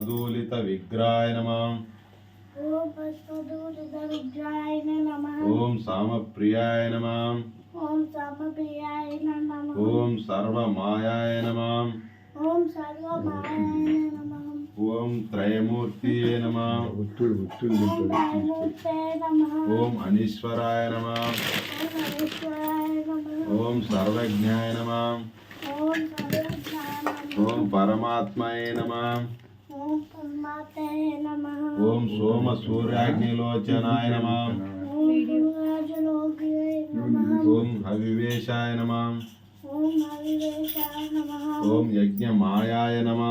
దూలిత విగ్రహాయ నమ ఓం పుష్పదూరిత విగ్రహాయ నమః ఓం సామప్రియాయ నమ ఓం సమప్రియాయ నమః ఓం సర్వమాయాయ నమ ఓం సర్వమాయాయ నమః ఓం అనీశ్వరాయ నమ ఓం మహేశ్వరాయ నమః ఓం సర్వజ్ఞాయ నమ ఓం పరమాత్మయే నమ ఓం సోమ సూర్యాగ్నిలోచనాయ నమ. ఓం హవివేశాయ నమ. ఓం ఓం యజ్ఞమాయాయ నమ.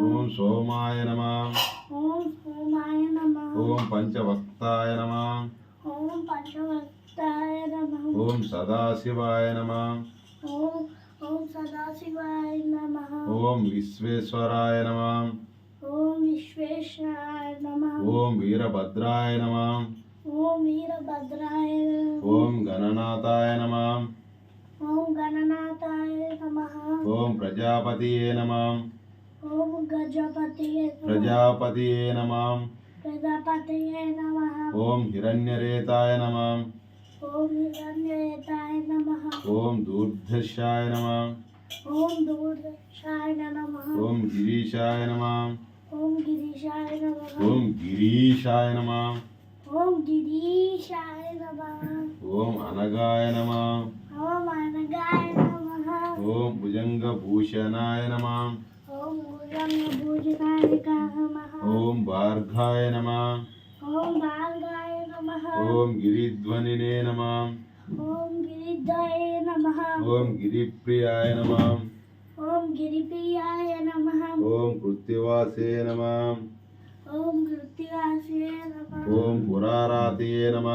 ఓం సోమాయ నమ. ఓం పంచవక్తాయ నమ. ఓం పంచవక్తాయ నమః. ఓం సదాశివాయ నమ. ఓం ఓం సదాశివాయ నమః ఓం విశ్వేశ్వరాయ నమ ఓం విశ్వేశ్వరాయ నమః ఓం వీరభద్రాయ నమ ఓం వీరభద్రాయ ఓం గణనాథాయ నమ ఓం గణనాథాయ నమః ఓం ప్రజాపతియే నమ ఓం గజపతియే నమః ప్రజాపతియే నమ ప్రజాపతియే నమః ఓం హిరణ్యరేతాయ నమ ఓం హిరణ్యతాయ నమః ఓం దూర్ధశాయ నమ ఓం దూర్దశాయ నమః ఓం గిరీశాయ నమ ఓం గిరీశాయ నమః ఓం గిరీశాయ నమ ఓం గిరీశాయ నమః ఓం అనగాయ నమ ఓం అనగాయ నమః ఓం భుజంగభూషణాయ నమ ఓం భుజంగ భూషణాయ నమః ఓం భార్గాయ నమ ఓం భార్గాయ నమః ఓం గిరిధ్వనినే నమ ఓం గిరిధాయ నమః ఓం గిరిప్రియాయ నమ ఓం గిరిప్రియాయ నమః ఓం కృత్తివాసే నమ ఓం కృత్తివాసే నమః ఓం పురారాతియే నమ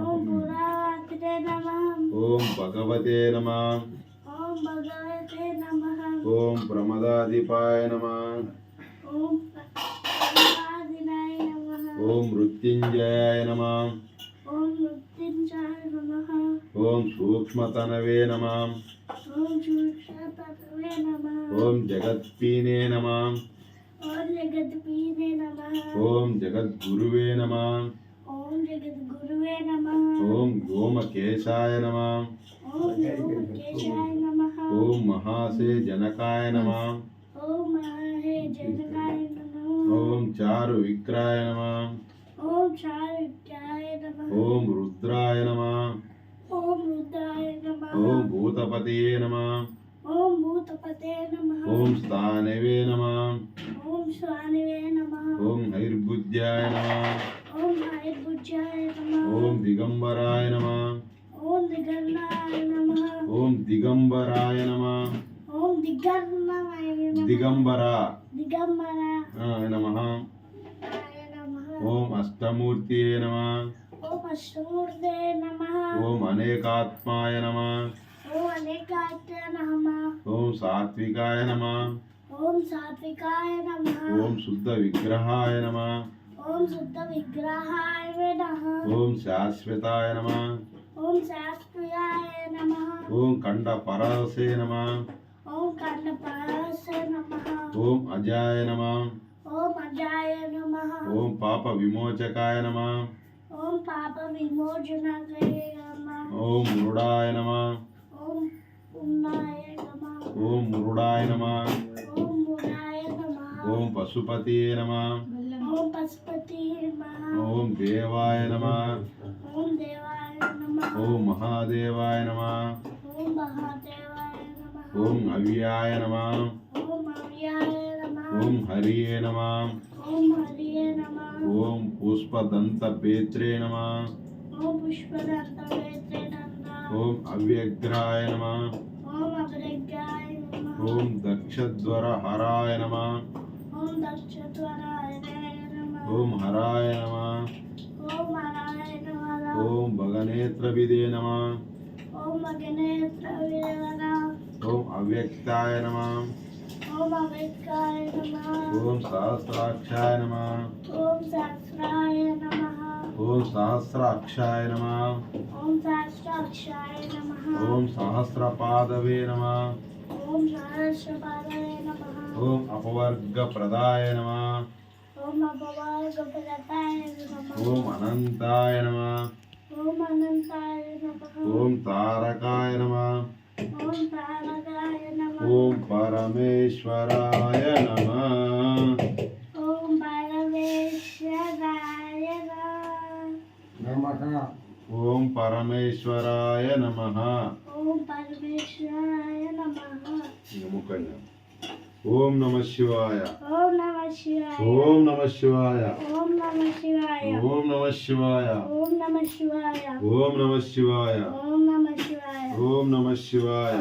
ఓం పురాత్రే నమః ఓం భగవతే నమ ఓం భగవతే నమః ఓం ప్రమదాధిపాయ నమ ఓం ఓం మృత్యుంజయాయ నమ ఓం మృత్యుంజయాయ నమః ఓం సూక్ష్మతనవే నమ ఓం సూక్ష్మతత్వే నమః ఓం జగత్పీనే నమ ఓం జగద్పీనే నమః ఓం జగద్గురువే నమ ఓం జగద్గురువే నమః ఓం గోమకేశాయ నమ ఓం కేశాయ నమః ఓం మహాసే జనకాయ నమ ఓం రుద్రాయ నమ ఓం భూతపతియే నమ ఓం భూతపతే నమః ఓం స్థానవే నమ ఓం స్వానివే నమః ఓం హైర్బుద్ధ్యాయ నమ ఓం హరిభుజాయ నమః ఓం దిగంబరాయ నమ ఓం దిగర్ణాయ నమః ఓం దిగంబరాయ నమ ఓం దిగర్ణాయ నమః దిగంబర నమః ఓం అష్టమూర్తియే నమ ఓం అష్టమూర్తే నమః ఓం అనేకాత్మాయ నమ ఓం అనేకాత్మ నమః ఓం సాత్వికాయ నమ ఓం సాత్వికాయ నమః ఓం శుద్ధ విగ్రహాయ నమ ఓం శుద్ధ విగ్రహాయ నమః ఓం శాశ్వతాయ నమ ఓం శాస్త్రియాయ నమః ఓం కండ పరసే నమ ఓం కండపాస నమః ఓం అజాయ నమ అజాయ నమః ఓం పాప విమోచకాయ నమ ఓం పాప విమోచనాయ నమః ఓం మృడాయ నమ ఓం పుణ్యాయ నమః ఓం మృడాయ నమ ఓం మురాయ నమః ఓం పశుపతియే నమ ఓం పశుపతి నమః ఓం దేవాయ నమ ఓం దేవాయ నమః ఓం మహాదేవాయ నమ ఓం మహాదేవాయ నమ ఓం అవ్యాయ నమః ఓం హరియే నమ ఓం హరియే నమః ఓం పుష్పదంత పేత్రే నమ ఓం పుష్పదంతవేత్రే నమః ఓం అవ్యగ్రాయ నమ ఓం అగ్రగాయ నమః ఓం దక్షద్వర హరాయ నమ ఓం దక్షత్వరాయ నమః ఓం హరాయ నమ ఓం హరాయ నమః ఓం భగనేత్రవిదే నమ ఓం అవ్యక్తాయ నమ ఓం సహస్రాక్షాయ నమ ఓం సహస్రాయ నమః ఓం సహస్రాక్షాయ నమ ఓం సహస్రాక్షాయ నమః ఓం సహస్రపాదవే నమ ఓం సహస్రపాదాయ నమ ఓం అపవర్గప్రదాయ నమ ఓం అపవార్గపదతాయ నమ ఓం అనంతాయ నమ ఓం అనంతాయ నమ ఓం తారకాయ నమ ఓం తారకాయ నమ ఓం పరమేశ్వరాయ నమ. ఓం పరమేశ్వరాయ నమ. ఓం పరమేశ్వరాయ నమ. ఓం పరమేశ్వరాయ నమ. ఓం నమ శివాయ. ఓం నమ శివాయ. ఓం నమ శివాయ. ఓం నమ శివాయ. ఓం నమ శివాయ. ఓం నమ శివాయ. ఓం నమ శివాయ. ఓం నమ శివాయ. ఓం నమ శివాయ.